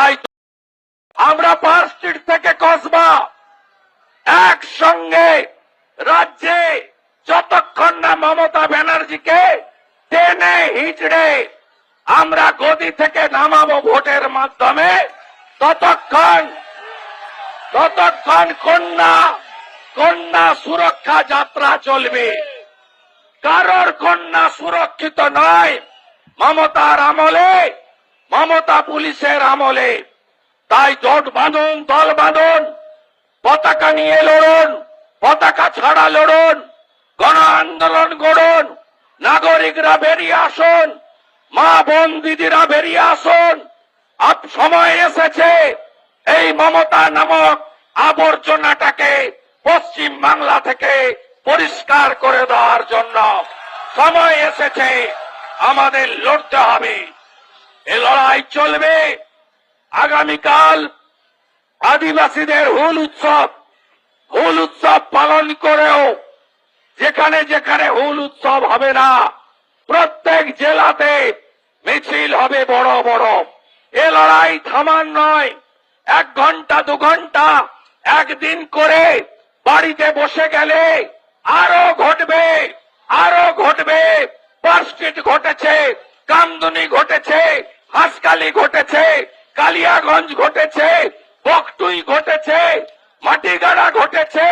তাই আমরা park street থেকে কসবা। একসঙ্গে রাজ্যে যতক্ষণ না মমতা ব্যানার্জিকে টেনে হিচড়ে আমরা গদি থেকে নামাবো ভোটের মাধ্যমে, ততক্ষণ ততক্ষণ কন্যা কন্যা সুরক্ষা যাত্রা চলবে। কারোর কন্যা সুরক্ষিত নয়, মমতার আমলে মমতা পুলিশের আমলে। তাই জোট বাঁধুন, দল বাঁধুন, পতাকা নিয়ে লড়ুন, পতাকা ছাড়া লড়ুন, গণ আন্দোলন গড়ুন, নাগরিকরা বেরিয়ে আসুন, মা বোন দিদিরা বেরিয়ে আসুন। সময় এসেছে, এই মমতা নামক আবর্জনাটাকে পশ্চিম বাংলা থেকে পরিষ্কার করে দেওয়ার জন্য সময় এসেছে, আমাদের লড়তে হবে। এ লড়াই চলবে। আগামীকাল আদিবাসীদের হুল উৎসব। হুল উৎসব পালন করেও যেখানে যেখানে হুল উৎসব হবে না, প্রত্যেক জেলাতে মিছিল হবে বড় বড়। এ লড়াই থামার নয়, এক ঘণ্টা, দু ঘণ্টা, একদিন করে বাড়িতে বসে গেলে আরও ঘটবে আরও ঘটবে। পার্স্ট্রিট ঘটেছে, কামদুনি ঘটেছে হাসকালি ঘটেছে, কালিয়াগঞ্জ ঘটেছে, বকটুই ঘটেছে, মাটিগাড়া ঘটেছে,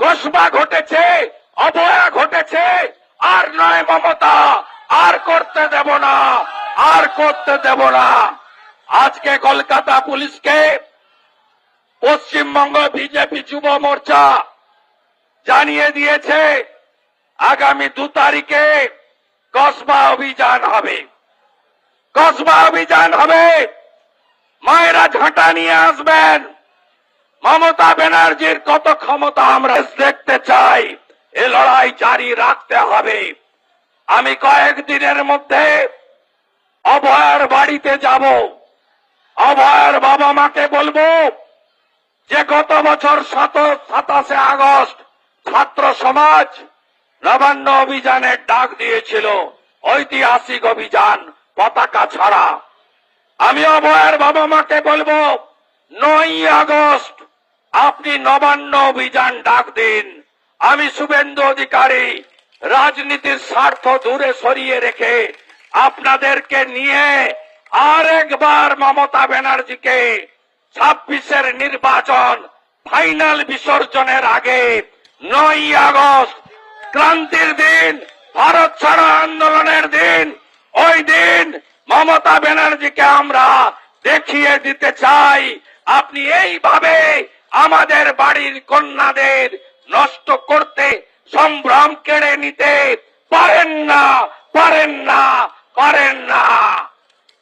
কসবা ঘটেছে, অভয়া ঘটেছে। আর নয় মমতা, আর করতে দেব না, আর করতে দেব না। আজকে কলকাতা পুলিশকে পশ্চিমবঙ্গ বিজেপি যুব মোর্চা জানিয়ে দিয়েছে, আগামী দু তারিখে কসবা অভিযান হবে। কসবা অভিযান হবে। মায়েরা ঝাঁটা নিয়ে আসবেন। মমতা ব্যানার্জির কত ক্ষমতা আমরা দেখতে চাই। এ লড়াই জারি রাখতে হবে। আমি কয়েকদিনের মধ্যে অভয়ের বাড়িতে যাব। অভয়ের বাবা মাকে বলব যে, গত বছর সাত, সাতাশে আগস্ট ছাত্র সমাজ নবান্ন অভিযানের ডাক দিয়েছিল। ঐতিহাসিক অভিযান। পতাকা ছাড়া। আমি অভয়ের বাবা মাকে বলব নয় আগস্ট, আপনি নবান্ন অভিযান ডাক দিন। আমি শুভেন্দু অধিকারী, রাজনীতির স্বার্থ দূরে সরিয়ে রেখে আপনাদেরকে নিয়ে আরেকবার মমতা ব্যানার্জিকে ছাব্বিশের নির্বাচন ফাইনাল বিসর্জনের আগে নয় আগস্ট, ক্রান্তির দিন ভারত ছাড়া আন্দোলনের মমতা ব্যানার্জিকে আমরা দেখিয়ে দিতে চাই, আপনি এইভাবে আমাদের বাড়ির কন্যাদের নষ্ট করতে সম্ভ্রম কেড়ে নিতে পারেন না পারেন না পারেন না।